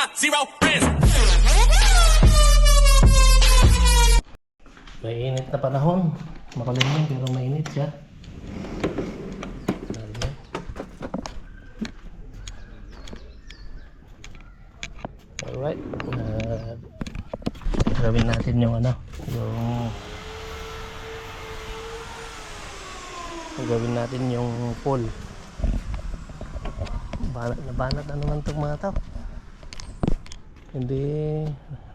got zero friends. Mainit na panahon. Makulimlim pero mainit siya. Alright. Uh, gawin natin yung ano, yung gawin natin yung pool. Banat na banat na naman itong mga tao. Hindi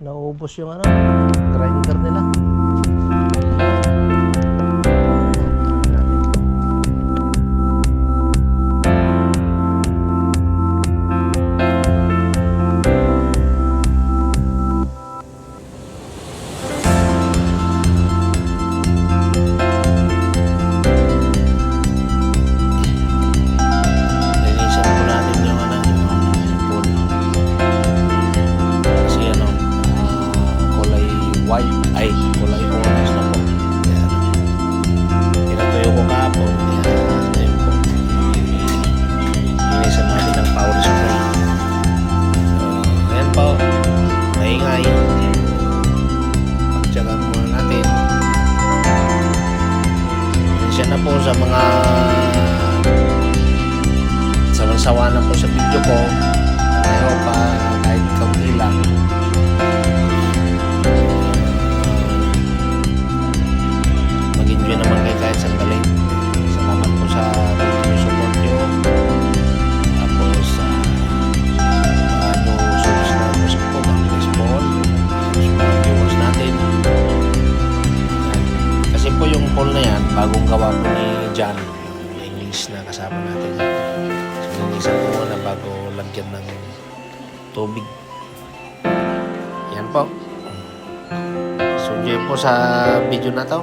naubos yung ano, grinder nila. Sawan-sawa na po sa video ko. Pero pa kahit kaunti lang. Mag-enjoy naman kayo kahit sandali. Salamat po sa continuous support nyo tapos sa mga new subscribers ko po God bless po all sa mga viewers kasi po yung poll na yan bagong gawa po ni John. English na kasama natin Linisan ko muna bago lagyan ng tubig. Yan po. So, po sa video na to.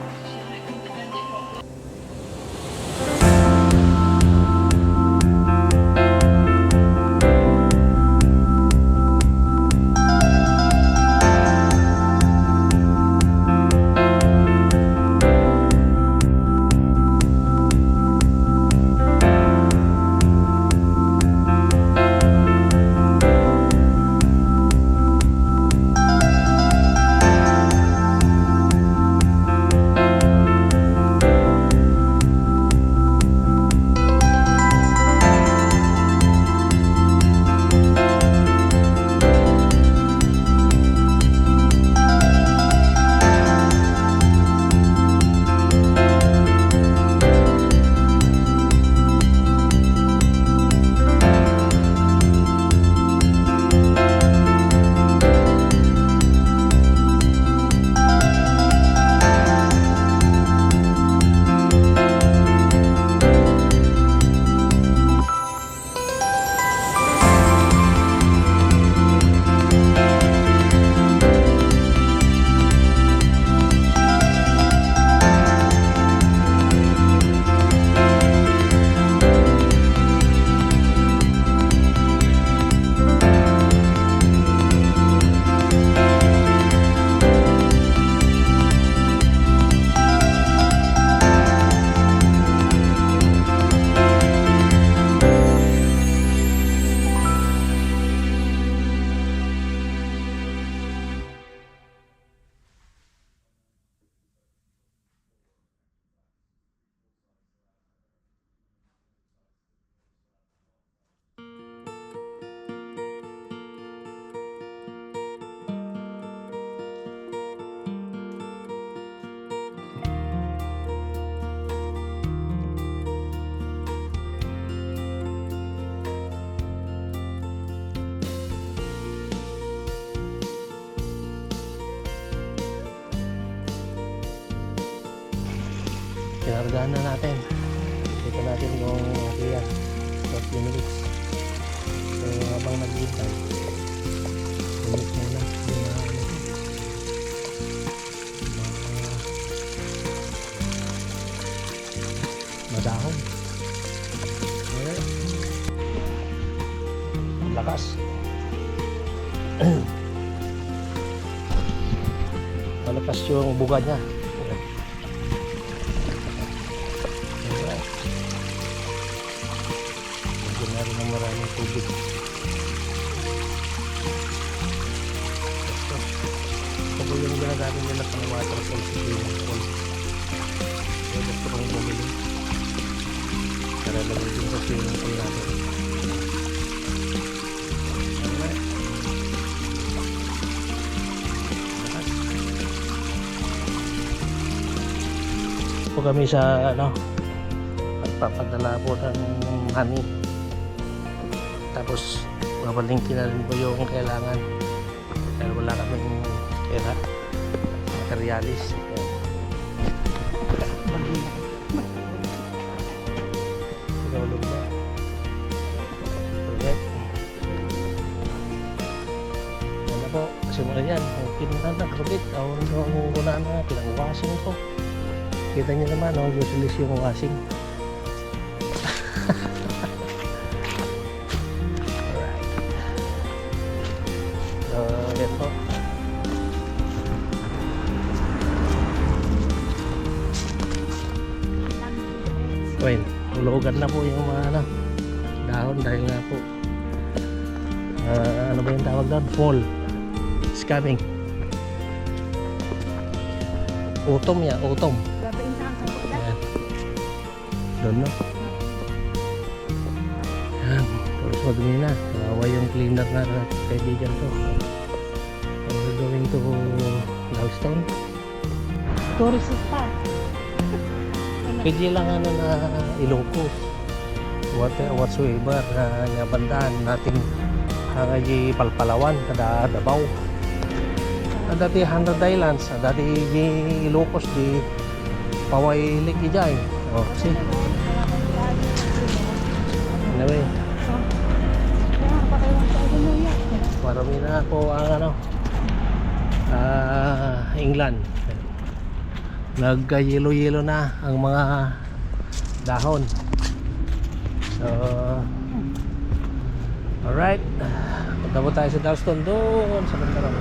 Kinargahan na natin. Dito natin yung Kia. 30 minutes. So, habang nag-hintay, ulit muna madahon. Ang lakas. Malakas yung buga niya. Ginagamit nila pang waterfall sa swimming pool. So, gusto kong bumili. Para lagay sa swimming pool natin. Po kami sa ano nagpapadala po ng honey tapos babalingkin na rin po yung kailangan dahil wala kaming pera materialis Tinulog na. Alright. Yan na po. Simula yan. Ang kinunan na krubit. Ang una na. Pinang-washing ko. Kita niyo naman. Oh, useless yung washing. Hulugan na po yung mga ano, dahon dahil nga po ah, ano ba yung tawag doon? Fall. It's coming. Autumn ya, autumn. Ayan. Doon no? Yan. Tapos madumi na. Kawawa yung cleaner na kaibigan ko. So, we're going to Galston. Tourist spot. Pwede lang ano na Ilocos. What, whatsoever na nga bandaan natin ang di Palpalawan kada Davao. Ang dati 100 islands, dati di Ilocos di Paway Lake Ijay. Oh, see. Anyway, marami na po ang ano ah England. Nagka-yelo-yelo na ang mga dahon. So, alright. Punta po tayo sa Dalston doon sa Bandarang.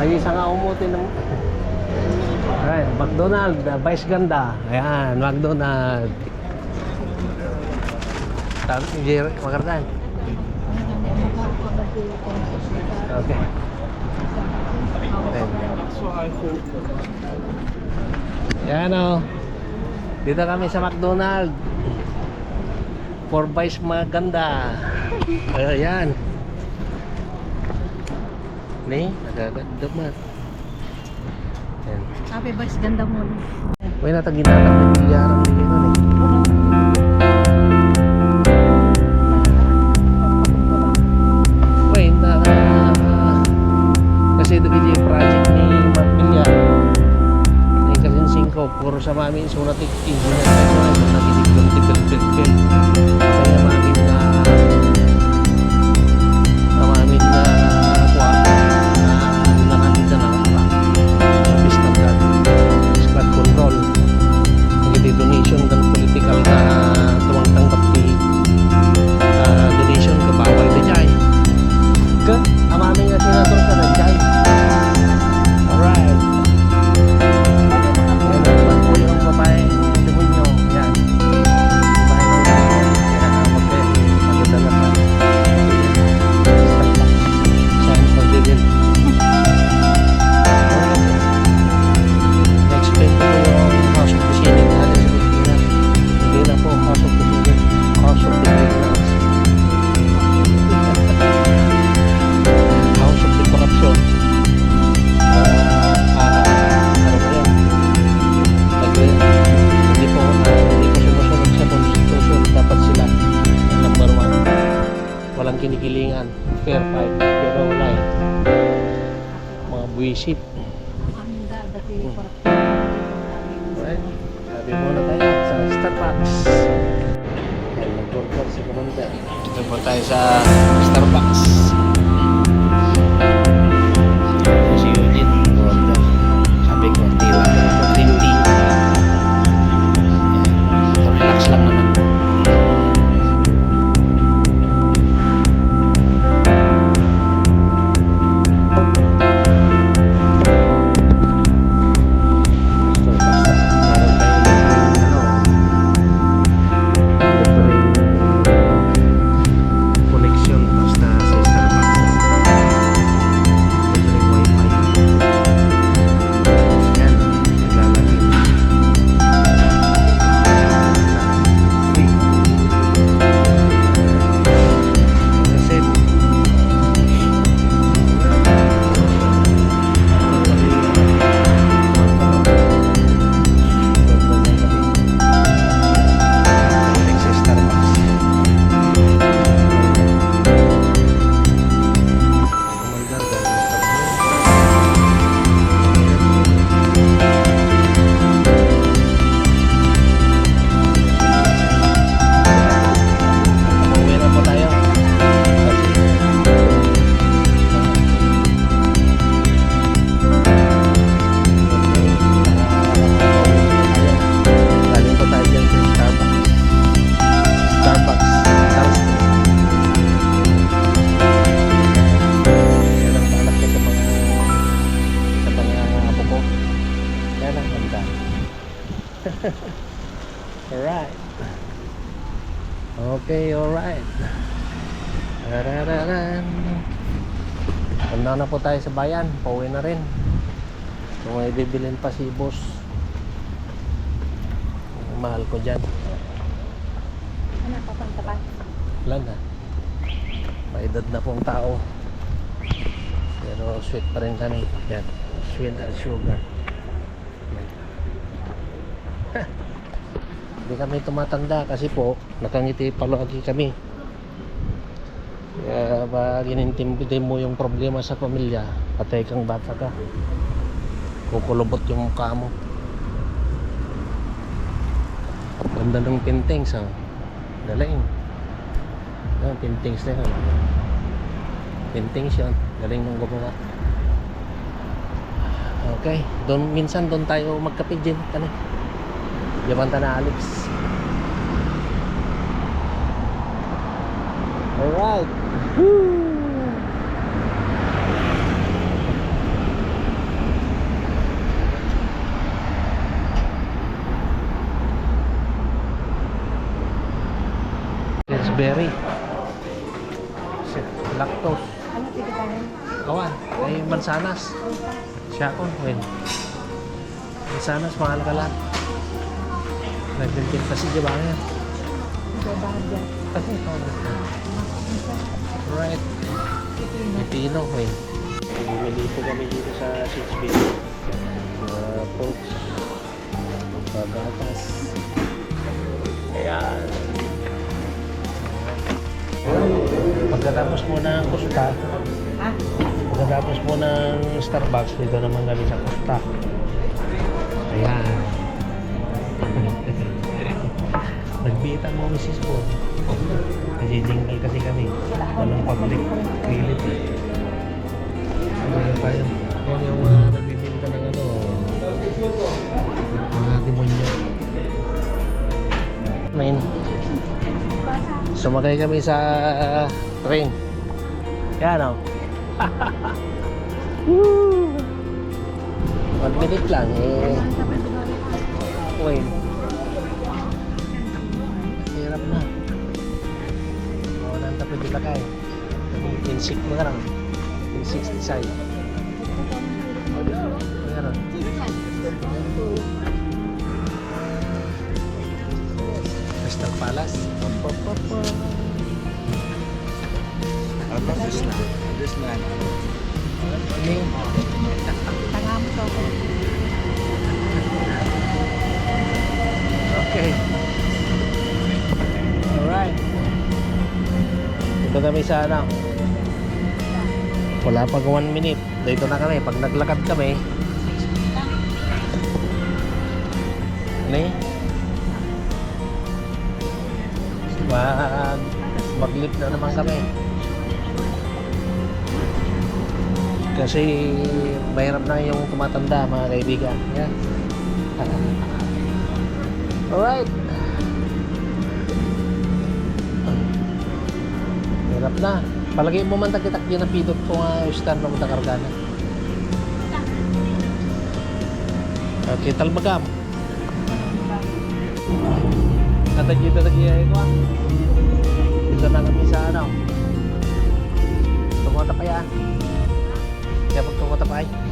Ay, isa nga umuti ng... Alright, McDonald, uh, Vice Ganda. Ayan, McDonald. Tapos, Jerry, makardan. Okay. Yan o. Dito kami sa McDonald. For Vice maganda. Ayan. Ni, nagaganda man. Ayan. Sabi ba, ganda mo. May natagin na lang. Iyaran mo yun. Wait, na, kasi ito yung project ni Mark Villaro. Ay, kasi 5, puro sa mami, sunat 18. Sunat 18, sunat 18, sunat 18, sunat 18, kinikilingan. Fair fight. Pero wala eh. Mga buwisit. Ang dati parang Alright. Sabi muna tayo sa Starbucks. Ayan, nag-order si Commander. Ito po tayo sa Starbucks. Okay, alright. Tarararan. Handa na po tayo sa bayan. Pauwi na rin. Kung may bibilin pa si boss. Mahal ko dyan. Ano, papunta pa? Wala na. May edad na pong tao. Pero sweet pa rin kami. Yan. Sweet as sugar. Yan. Hindi kami tumatanda kasi po nakangiti palagi kami. Kaya pag inintindi mo yung problema sa pamilya, patay kang bata ka. Kukulubot yung mukha mo. Ganda ng paintings ha. Galing. Yan, paintings na yan. Paintings yan. Galing ng gumawa. Okay, doon minsan doon tayo magkape din tani. Yabanta na Alex. Alright. Woo! Raspberry. Lactose. Ano tigitahin? Kawan, ay mansanas. Siya ko, win. Mansanas, mahal ka lang. Nagbintin kasi di ba yan? Ito bahag dyan. Kasi ito. Right. Pipino, win. Bumili po kami dito sa Shakespeare. Mga folks. Pagatas. Ayan. Pagkatapos mo ng kusta, Ha? Pagkatapos po ng Starbucks, dito naman kami sa Costa. Ayan. Nagpita mo, Mrs. Po. Nagjijingle kasi kami. Walang public clinic. Ano yung tayo? Ano yung mga nagbibinta ng ano? Mga demonyo. Main. Sumakay kami sa train. Yan o. Woo! One minute lang eh. Uy. Na. Oo, nang tapos di lakay. Insik mo ka lang. Insik design. Meron. Crystal Palace. Pop, pop, pop, pop. Ano this na? Kami sa ano. Wala pag one minute. Dito na kami. Pag naglakad kami. Ano eh? Mag maglip na naman kami. Kasi mahirap na yung tumatanda mga kaibigan. Yan. Alright. Hirap na. Palagi mo man tagitak din ang pidot ko nga star na mga kargana. Okay, talmagam. Katagita tagiya ko. Dito na kami sa ano. Tungkota pa yan. Kaya pag tungkota ay.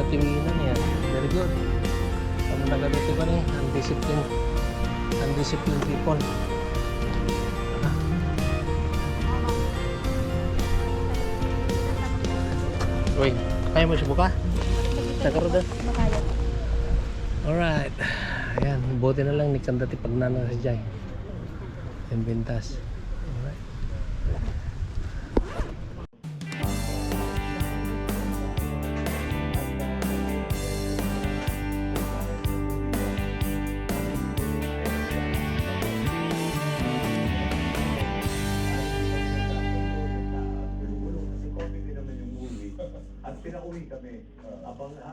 Sa akin, ganda tiwinan yan. Very good. Ano na ganito ko ni? Undisciplined. Undisciplined people. Ah. Uy, kaya mo siya buka? Nagkaroon doon. Makaya. Alright. Ayan, buti na lang ni Kandati pag nana si Jai. Yung bintas.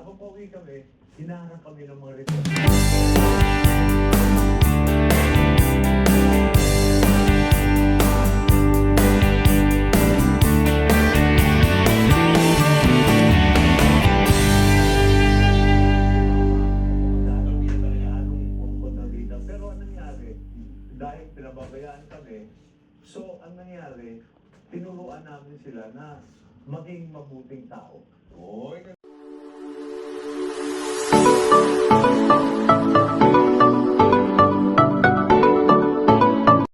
Habang kami, hinahanap kami ng mga nangyari, dahil pinababayaan kami, so ang nangyari, tinuruan namin sila na maging mabuting tao. Oy,